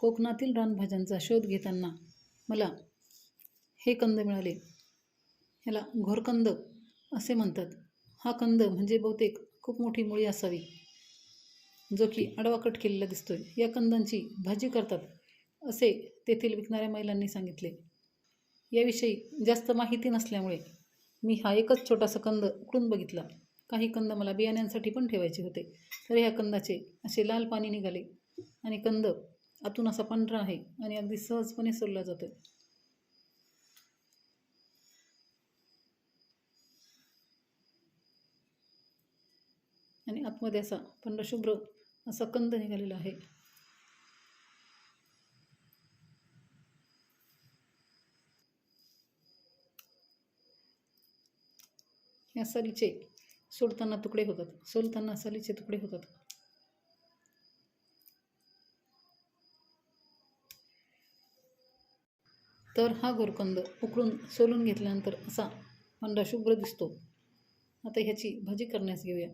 कोकणातील रानभाज्यांचा शोध घेताना मला हे कंद मिळाले. ह्याला घोरकंद असे म्हणतात. हा कंद म्हणजे बहुतेक खूप मोठी मुळी असावी जो की आडवाकट केलेला दिसतोय. या कंदांची भाजी करतात असे तेथील विकणाऱ्या महिलांनी सांगितले. याविषयी जास्त माहिती नसल्यामुळे मी हा एकच छोटासा कंद उकडून बघितला. काही कंद मला बियाण्यांसाठी पण ठेवायचे होते. तर ह्या कंदाचे असे लाल पाणी निघाले आणि कंद आतून असा पांढरा आहे आणि अगदी सहजपणे सोडला जातो आणि आतमध्ये असा पांढरा शुभ्र असा कंद निघालेला आहे. या सालीचे सोडताना तुकडे होतात. सोलताना सालीचे तुकडे होतात. तर हा गोरकंद उकळून सोलून घेतल्यानंतर असा पांढरा शुभ्र दिसतो. आता ह्याची भाजी करण्यास घेऊया.